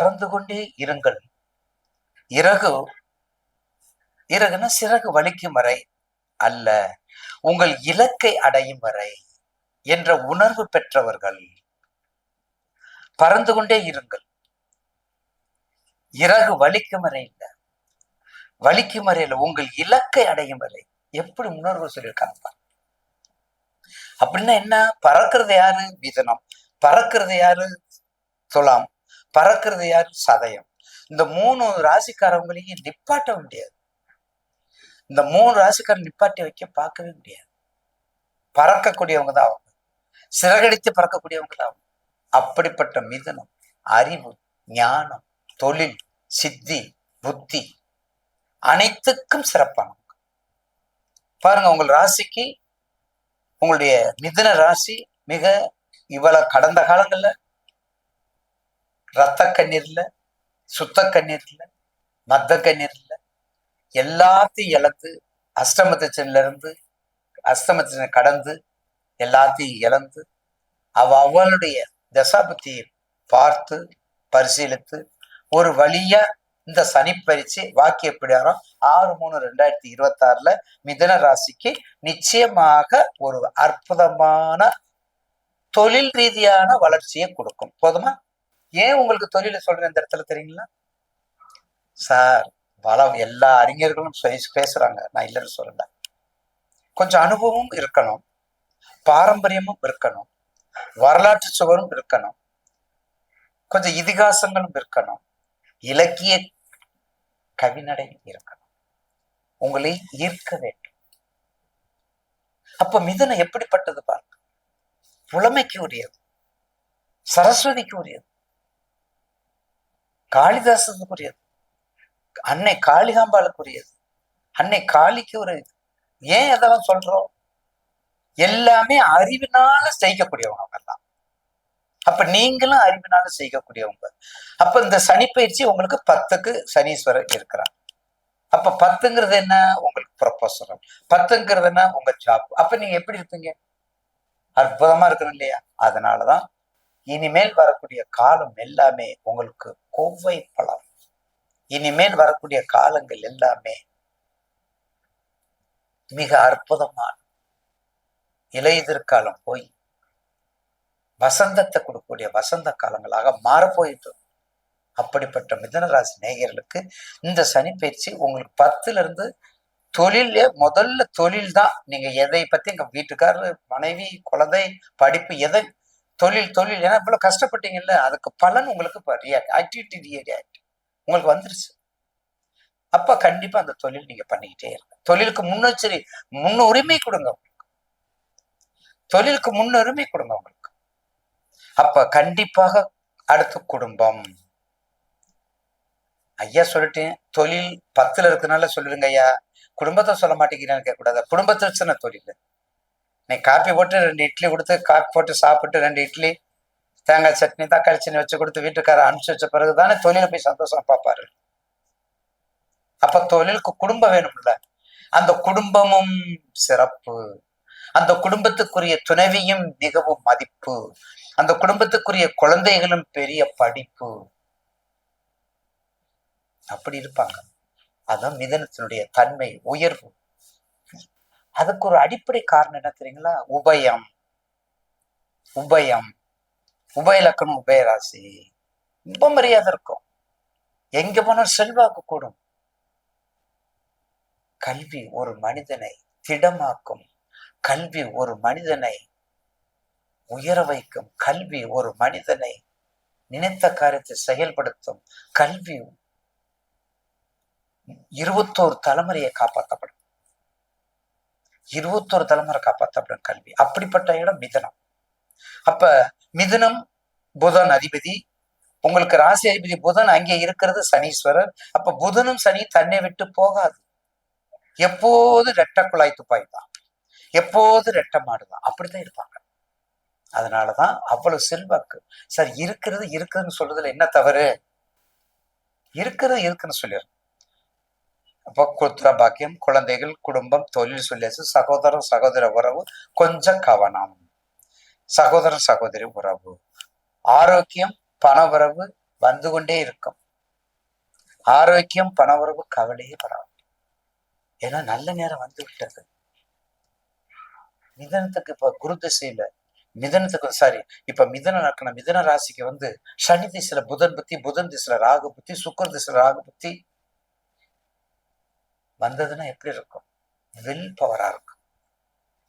பறந்து கொண்டே இருங்கள். இறகு இறகுன்னா சிறகு வலிக்கும் வரை அல்ல உங்கள் இலக்கை அடையும் வரை என்ற உணர்வு பெற்றவர்கள் பறந்து கொண்டே இருங்கள். இறகு வலிக்கும் வரை இல்லை. வலிக்கும் வரை உங்கள் இலக்கை அடையும் வரை. எப்படி உணர்வு சொல்லியிருக்காங்க அப்படின்னா என்ன? பறக்கிறது யாரு? மிதனம் பறக்கிறது யாரு? சொல்லாம் பறக்கிறது யாரு? சதயம். இந்த மூணு ராசிக்காரவங்களையும் நிப்பாட்ட முடியாது. இந்த மூணு ராசிக்காரன் நிப்பாட்டி வைக்க பார்க்கவே முடியாது. பறக்கக்கூடியவங்க தான் அவங்க. சிறகடித்து பறக்கக்கூடியவங்க தான் அவங்க. அப்படிப்பட்ட மிதனம் அறிவு ஞானம் தொழில் சித்தி புத்தி அனைத்துக்கும் சிறப்பானவங்க. பாருங்க உங்கள் ராசிக்கு உங்களுடைய மிதுன ராசி மிக இவ்வளவு கடந்த காலங்கள்ல ரத்த கண்ணீர் சுத்த கண்ணீர் இல்ல மத்த கண்ணீர் எல்லாத்தையும் இழந்து அஷ்டமத்தில இருந்து அஷ்டமத்தின கடந்து எல்லாத்தையும் இழந்து அவ அவளுடைய தசாபத்தியை பார்த்து பரிசீலித்து ஒரு வழியா இந்த சனி பரிச்சு வாக்கிய பிடாரம் ஆறு மூணு ரெண்டாயிரத்தி இருபத்தி ஆறுல மிதன ராசிக்கு நிச்சயமாக ஒரு அற்புதமான தொழில் ரீதியான வளர்ச்சியை கொடுக்கும். போதுமா? ஏன் உங்களுக்கு தொழில சொல்றேன் இந்த இடத்துல தெரியுங்களா? சார் பலம் எல்லா அறிஞர்களும் பேசுறாங்க. நான் இல்லைன்னு சொல்லல. கொஞ்சம் அனுபவமும் இருக்கணும். பாரம்பரியமும் இருக்கணும். வரலாற்று சுவரும் இருக்கணும். கொஞ்சம் இதிகாசங்களும் இருக்கணும். இலக்கிய கவிநடையும் இருக்கணும். உங்களை ஈர்க்க வேண்டும். அப்ப மிதனம் எப்படிப்பட்டது பாருங்க. புலமைக்கு உரியது. சரஸ்வதிக்கு உரியது. காளிதாசனுக்குரியது. அன்னை காளிகாம்பாளுக்குரியது. அன்னை காளிக்கு ஒரு ஏன் அதெல்லாம் சொல்றோம்? எல்லாமே அறிவினால செய்யக்கூடியவங்க அவங்கெல்லாம் அப்ப நீங்களும் அறிவினால செய்யக்கூடியவங்க. அப்ப இந்த சனி பயிற்சி உங்களுக்கு பத்துக்கு சனீஸ்வரர் இருக்கிறார். அப்ப பத்துங்கிறது என்ன? உங்களுக்கு ப்ரொபோசரம் பத்துங்கிறது என்ன? உங்க ஜாப் அப்ப நீங்க எப்படி இருப்பீங்க? அற்புதமா இருக்கணும் இல்லையா? அதனாலதான் இனிமேல் வரக்கூடிய காலம் எல்லாமே உங்களுக்கு கோவை பலம் இனிமேல் வரக்கூடிய காலங்கள் எல்லாமே மிக அற்புதமான இலையுதிர்காலம் போய் வசந்தத்தை கொடுக்கக்கூடிய வசந்த காலங்களாக மாறப்போயிட்டு அப்படிப்பட்ட மிதனராசி நேயர்களுக்கு இந்த சனி பயிற்சி உங்களுக்கு பத்துல இருந்து தொழில முதல்ல தொழில் தான் நீங்க எதை பத்தி எங்க வீட்டுக்காரர் மனைவி குழந்தை படிப்பு எதை தொழில் தொழில். ஏன்னா இவ்வளவு கஷ்டப்பட்டீங்கல்ல அதுக்கு பலன் உங்களுக்கு இப்போ ரியாக்ட் ஆக்டிவிட்டி ரியாக்ட் உங்களுக்கு வந்துருச்சு. அப்ப கண்டிப்பா அந்த தொழில் நீங்க பண்ணிக்கிட்டே இருங்க. தொழிலுக்கு முன்னெச்சரி முன்னுரிமை கொடுங்க உங்களுக்கு. தொழிலுக்கு முன்னுரிமை கொடுங்க உங்களுக்கு. அப்ப கண்டிப்பாக அடுத்து குடும்பம். ஐயா சொல்லிட்டேன் தொழில் பத்துல இருக்கனால சொல்லிடுங்க ஐயா. குடும்பத்தை சொல்ல மாட்டேங்கிறான்னு கேட்கக்கூடாது. குடும்பத்தை வச்சுன தொழில். நீ காப்பி போட்டு ரெண்டு இட்லி கொடுத்து காப்பி போட்டு சாப்பிட்டு ரெண்டு இட்லி தேங்காய் சட்னி தக்காளி சட்னி வச்சு கொடுத்து வீட்டுக்காரர் அனுப்பிச்சு வச்ச பிறகு தானே தொழிலை போய் சந்தோஷம் பார்ப்பாரு. அப்ப தொழிலுக்கு குடும்பம் வேணும்ல. அந்த குடும்பமும் சிறப்பு. அந்த குடும்பத்துக்குரிய துணைவியும் மிகவும் மதிப்பு. அந்த குடும்பத்துக்குரிய குழந்தைகளும் பெரிய படிப்பு. அப்படி இருப்பாங்க. அதான் மிதனத்தினுடைய தன்மை உயர்வு. அதுக்கு ஒரு அடிப்படை காரணம் என்ன தெரியுங்களா? உபயம். உபயம். உபயலக்கணம் உபயராசி ரொம்ப மரியாதை இருக்கும். எங்க போனாலும் செல்வாக்கு கூடும். கல்வி ஒரு மனிதனை திடமாக்கும். கல்வி ஒரு மனிதனை உயர வைக்கும். கல்வி ஒரு மனிதனை நினைத்த காரியத்தை செயல்படுத்தும். கல்வி இருபத்தோரு தலைமுறையை காப்பாற்றப்படும் இருபத்தொரு தலைமுறை காப்பாற்றப்படும் கல்வி. அப்படிப்பட்ட இடம் மிதனம். அப்ப மிதுனம் புதன் அதிபதி உங்களுக்கு ராசி அதிபதி புதன் அங்கே இருக்கிறது சனீஸ்வரர். அப்ப புதனும் சனி தன்னை விட்டு போகாது. எப்போது ரெட்ட குழாய் துப்பாய் தான். எப்போது ரெட்ட மாடுதான் அப்படித்தான் இருப்பாங்க. அதனாலதான் அவ்வளவு செல்வாக்கு. சார் இருக்கிறது இருக்குதுன்னு சொல்றதுல என்ன தவறு? இருக்கிறது இருக்குன்னு சொல்லிடுறேன். அப்போ குத்திர பாக்கியம் குழந்தைகள் குடும்பம் தொழில் சொல்லியாச்சு சகோதரன் சகோதர உறவு கொஞ்சம் கவனம். சகோதரன் சகோதரி உறவு. ஆரோக்கியம் பண உறவு வந்து கொண்டே இருக்கும். ஆரோக்கியம் பண உறவு கவலையே பரவாயில்ல ஏன்னா நல்ல நேரம் வந்து விட்டது. மிதனத்துக்கு இப்ப குரு திசையில மிதனத்துக்கு சாரி இப்ப மிதன நடக்கணும் மிதன ராசிக்கு வந்து சனி திசையில புதன் புத்தி புதன் திசையில ராகு புத்தி சுக்கர திசையில ராகு புத்தி வந்ததுன்னா எப்படி இருக்கும்? வில் பவரா இருக்கும்.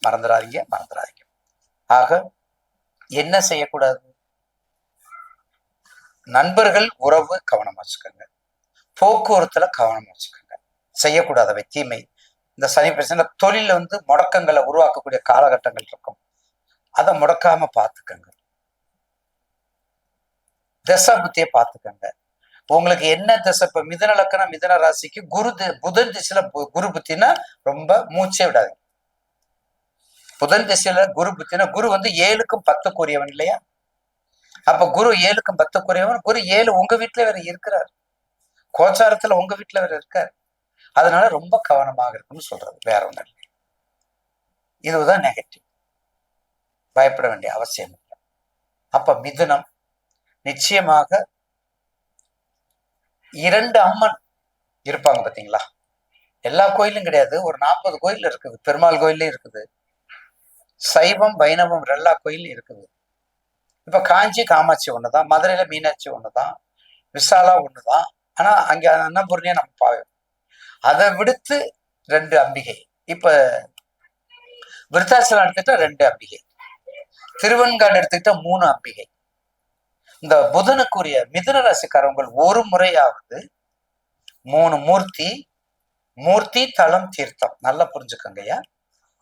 மறந்துடாதீங்க மறந்துடாதீங்க ஆக என்ன செய்யக்கூடாது? நண்பர்கள் உறவு கவனம் வச்சுக்கோங்க. போக்குவரத்துல கவனம் வச்சுக்கோங்க. செய்யக்கூடாதவை தீமை. இந்த சனி பிரச்சனை தொழில வந்து முடக்கங்களை உருவாக்கக்கூடிய காலகட்டங்கள் இருக்கும். அதை முடக்காம பார்த்துக்கோங்க. தசா புத்தியை பார்த்துக்கோங்க. உங்களுக்கு என்ன திசை இப்போ மிதன லக்கணம் மிதன ராசிக்கு குரு தி- புதன் திசையில குரு புத்தினா ரொம்ப மூச்சே விடாது புதன் திசையில குரு புத்தினா குரு வந்து ஏழுக்கும் பத்துக்குரியவன் இல்லையா? அப்ப குரு ஏழுக்கும் பத்துக்குரியவன் குரு ஏழு உங்க வீட்டுல வேற இருக்கிறார். கோச்சாரத்துல உங்க வீட்டுல வேற இருக்கார். அதனால ரொம்ப கவனமாக இருக்குன்னு சொல்றது வேற ஒண்ணும் இல்லை. இதுதான் நெகட்டிவ் பயப்பட வேண்டிய அவசியம் இல்லை. அப்ப மிதுனம் நிச்சயமாக இரண்டு அம்மன் இருப்பாங்க பார்த்தீங்களா எல்லா கோயிலும் கிடையாது. ஒரு நாற்பது கோயில் இருக்குது. பெருமாள் கோயிலே இருக்குது. சைவம் வைணவம் எல்லா கோயிலும் இருக்குது. இப்போ காஞ்சி காமாட்சி ஒன்று தான் மதுரையில் மீனாட்சி ஒன்று தான் விசாலா ஒன்று தான் ஆனால் அங்கே அன்னபூர்ணியாக நம்ம பாவோம் அதை விடுத்து ரெண்டு அம்பிகை. இப்போ விருத்தாச்சலம் எடுத்துக்கிட்டால் ரெண்டு அம்பிகை. திருவன்காடு எடுத்துக்கிட்டால் மூணு அம்பிகை. இந்த புதனுக்குரிய மிதுன ராசிக்காரவங்கள் ஒரு முறையாவது மூணு மூர்த்தி மூர்த்தி தலம் தீர்த்தம். நல்லா புரிஞ்சுக்கோங்கய்யா.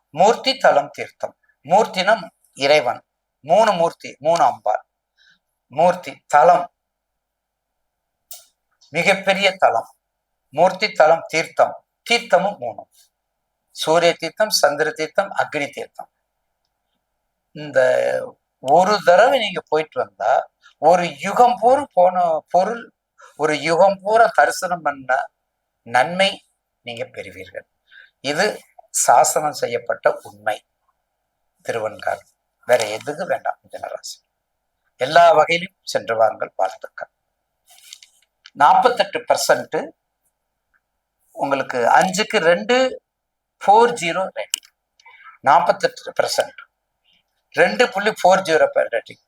மூர்த்தி தலம் தீர்த்தம். மூர்த்தினம் இறைவன். மூணு மூர்த்தி மூணு அம்பாள். மூர்த்தி தலம். மிகப்பெரிய தலம். மூர்த்தி தலம் தீர்த்தம். தீர்த்தமும் மூணு சூரிய தீர்த்தம் சந்திர தீர்த்தம் அக்னி தீர்த்தம். இந்த ஒரு தடவை நீங்க போயிட்டு வந்தா ஒரு யுகம் பூரா போன பொருள் ஒரு யுகம் பூரா தரிசனம் பண்ண நன்மை நீங்க பெறுவீர்கள். இது சாசனம் செய்யப்பட்ட உண்மை. திருவன்கார் வேற எதுக்கு வேண்டாம் ஜனராசி. எல்லா வகையிலும் சென்று வாருங்கள் வாழ்த்துக்கள். நாற்பத்தெட்டு பர்சன்ட் உங்களுக்கு அஞ்சுக்கு ரெண்டு ஃபோர் ஜீரோ ரேட்டிங் நாற்பத்தெட்டு பர்சன்ட் ரெண்டு புள்ளி ஃபோர் ஜீரோ ரேட்டிங்